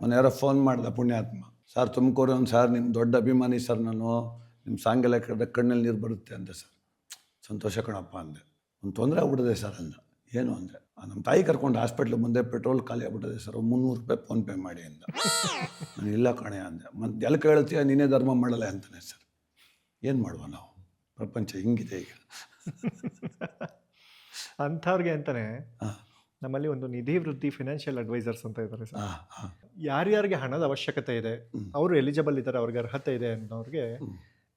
ಮೊನ್ನೆ ಯಾರೋ ಫೋನ್ ಮಾಡ್ದ ಪುಣ್ಯಾತ್ಮ ಸರ್ ತುಮಕೂರು ಒಂದು ಸರ್ ನಿಮ್ಮ ದೊಡ್ಡ ಅಭಿಮಾನಿ ಸರ್ ನಾನು ನಿಮ್ಮ ಸಾಂಗೆಲ್ಲ ಕಡೆ ಕಣ್ಣಲ್ಲಿ ನೀರು ಬರುತ್ತೆ ಅಂದೆ ಸರ್. ಸಂತೋಷ ಕಣಪ್ಪ ಅಂದೆ. ಒಂದು ತೊಂದರೆ ಆಗ್ಬಿಟ್ಟಿದೆ ಸರ್ ಅಂದ. ಏನು ಅಂದರೆ ನಮ್ಮ ತಾಯಿ ಕರ್ಕೊಂಡು ಹಾಸ್ಪಿಟ್ಲ್ ಮುಂದೆ ಪೆಟ್ರೋಲ್ ಖಾಲಿ ಆಗ್ಬಿಟ್ಟಿದೆ ಸರ್ ಮುನ್ನೂರು ರೂಪಾಯಿ ಫೋನ್ಪೇ ಮಾಡಿ ಅಂದ. ನಾನು ಇಲ್ಲ ಕಣೆ ಅಂದೆ. ಮತ್ತು ಎಲ್ಲಿ ಕೇಳ್ತೀಯ ನೀನೇ ಧರ್ಮ ಮಾಡಲ್ಲ ಅಂತಾನೆ ಸರ್. ಏನು ಮಾಡುವ ನಾವು? ಪ್ರಪಂಚ ಹಿಂಗಿದೆ ಈಗ. ಅಂಥವ್ರಿಗೆ ಅಂತಾನೆ ಹಾಂ. ನಮ್ಮಲ್ಲಿ ಒಂದು ನಿಧಿ ವೃದ್ಧಿ ಫಿನಾನ್ಷಿಯಲ್ ಅಡ್ವೈಸರ್ಸ್ ಅಂತ ಇದ್ದಾರೆ ಸರ್. ಯಾರ್ಯಾರಿಗೆ ಹಣದ ಅವಶ್ಯಕತೆ ಇದೆ ಅವರು ಎಲಿಜಿಬಲ್ ಇದ್ದಾರೆ ಅವ್ರಿಗೆ ಅರ್ಹತೆ ಇದೆ ಅನ್ನೋರಿಗೆ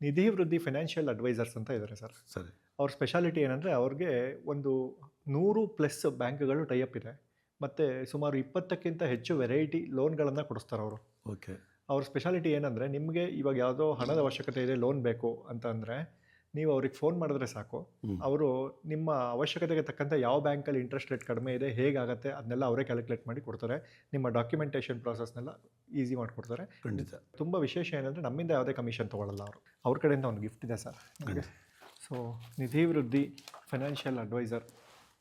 ನಿಧಿ ವೃದ್ಧಿ ಫಿನಾನ್ಷಿಯಲ್ ಅಡ್ವೈಸರ್ಸ್ ಅಂತ ಇದ್ದಾರೆ ಸರ್. ಸರಿ. ಅವ್ರ ಸ್ಪೆಷಾಲಿಟಿ ಏನಂದರೆ ಅವ್ರಿಗೆ ಒಂದು ನೂರು ಪ್ಲಸ್ ಬ್ಯಾಂಕ್ಗಳು ಟೈಅಪ್ ಇದೆ ಮತ್ತು ಸುಮಾರು ಇಪ್ಪತ್ತಕ್ಕಿಂತ ಹೆಚ್ಚು ವೆರೈಟಿ ಲೋನ್ಗಳನ್ನು ಕೊಡಿಸ್ತಾರೆ ಅವರು. ಓಕೆ. ಅವ್ರ ಸ್ಪೆಷಾಲಿಟಿ ಏನಂದರೆ ನಿಮಗೆ ಇವಾಗ ಯಾವುದೋ ಹಣದ ಅವಶ್ಯಕತೆ ಇದೆ ಲೋನ್ ಬೇಕು ಅಂತ ಅಂದರೆ ನೀವು ಅವ್ರಿಗೆ ಫೋನ್ ಮಾಡಿದ್ರೆ ಸಾಕು. ಅವರು ನಿಮ್ಮ ಅವಶ್ಯಕತೆಗೆ ತಕ್ಕಂತೆ ಯಾವ ಬ್ಯಾಂಕಲ್ಲಿ ಇಂಟ್ರೆಸ್ಟ್ ರೇಟ್ ಕಡಿಮೆ ಇದೆ ಹೇಗಾಗುತ್ತೆ ಅದನ್ನೆಲ್ಲ ಅವರೇ ಕ್ಯಾಲ್ಕುಲೇಟ್ ಮಾಡಿ ಕೊಡ್ತಾರೆ. ನಿಮ್ಮ ಡಾಕ್ಯುಮೆಂಟೇಷನ್ ಪ್ರಾಸೆಸ್ನೆಲ್ಲ ಈಸಿ ಮಾಡಿಕೊಡ್ತಾರೆ ಖಂಡಿತ. ತುಂಬ ವಿಶೇಷ ಏನಂದರೆ ನಮ್ಮಿಂದ ಯಾವುದೇ ಕಮಿಷನ್ ತೊಗೊಳ್ಳಲ್ಲ ಅವರು. ಅವ್ರ ಕಡೆಯಿಂದ ಒಂದು ಗಿಫ್ಟ್ ಇದೆ ಸರ್ ಸೊ ನಿಧಿ ವೃದ್ಧಿ ಫೈನಾನ್ಷಿಯಲ್ ಅಡ್ವೈಸರ್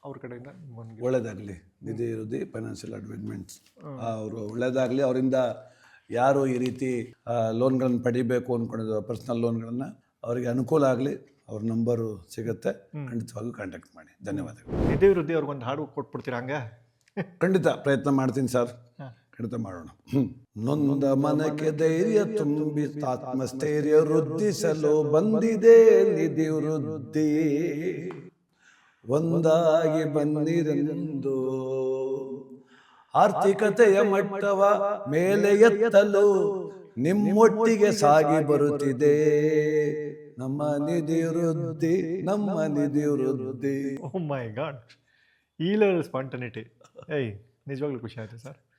ಅವ್ರ ಕಡೆಯಿಂದ ಒಂದು ಒಳ್ಳೇದಾಗಲಿ. ನಿಧಿ ವೃದ್ಧಿ ಫೈನಾನ್ಷಿಯಲ್ ಅಡ್ವೈಸ್ಮೆಂಟ್ಸ್ ಅವರು ಒಳ್ಳೆಯದಾಗಲಿ ಅವರಿಂದ ಯಾರು ಈ ರೀತಿ ಲೋನ್ಗಳನ್ನು ಪಡಿಬೇಕು ಅಂದ್ಕೊಂಡಿದ್ರು ಪರ್ಸ್ನಲ್ ಲೋನ್ಗಳನ್ನು ಅವರಿಗೆ ಅನುಕೂಲ ಆಗಲಿ ಅವ್ರ ನಂಬರು ಸಿಗುತ್ತೆ. ಖಂಡಿತವಾಗೂ ಕಾಂಟ್ಯಾಕ್ಟ್ ಮಾಡಿ. ಧನ್ಯವಾದಗಳು. ನಿಧಿ ವೃದ್ಧಿ ಅವ್ರಿಗೊಂದು ಹಾಡು ಕೊಟ್ಬಿಡ್ತೀರಾ ಹಂಗೆ? ಖಂಡಿತ ಪ್ರಯತ್ನ ಮಾಡ್ತೀನಿ ಸರ್. ಖಂಡಿತ ಮಾಡೋಣ. ನೊಂದ ಮನಕ್ಕೆ ಧೈರ್ಯ ತುಂಬಿ ಆತ್ಮಸ್ಥೈರ್ಯ ವೃದ್ಧಿಸಲು ಬಂದಿದೆ ನಿಧಿ ವೃದ್ಧಿ. ಒಂದಾಗಿ ಬಂದಿರೆಂದು ಆರ್ಥಿಕತೆಯ ಮಟ್ಟವ ಮೇಲೆ ಎತ್ತಲು ನಿಮ್ಮೊಟ್ಟಿಗೆ ಸಾಗಿ ಬರುತ್ತಿದೆ. ನಮ್ಮ ನಿಧಿ ವೃದ್ಧಿ ನಮ್ಮ ನಿಧಿ ವೃದ್ಧಿ. ಓ ಮೈ ಗಾಡ್ ಈ ಲೆವೆಲ್ ಸ್ಪಾಂಟನಿಟಿ ಏಯ್ ನಿಜವಾಗ್ಲೂ ಖುಷಿ ಆಯಿತು ಸರ್?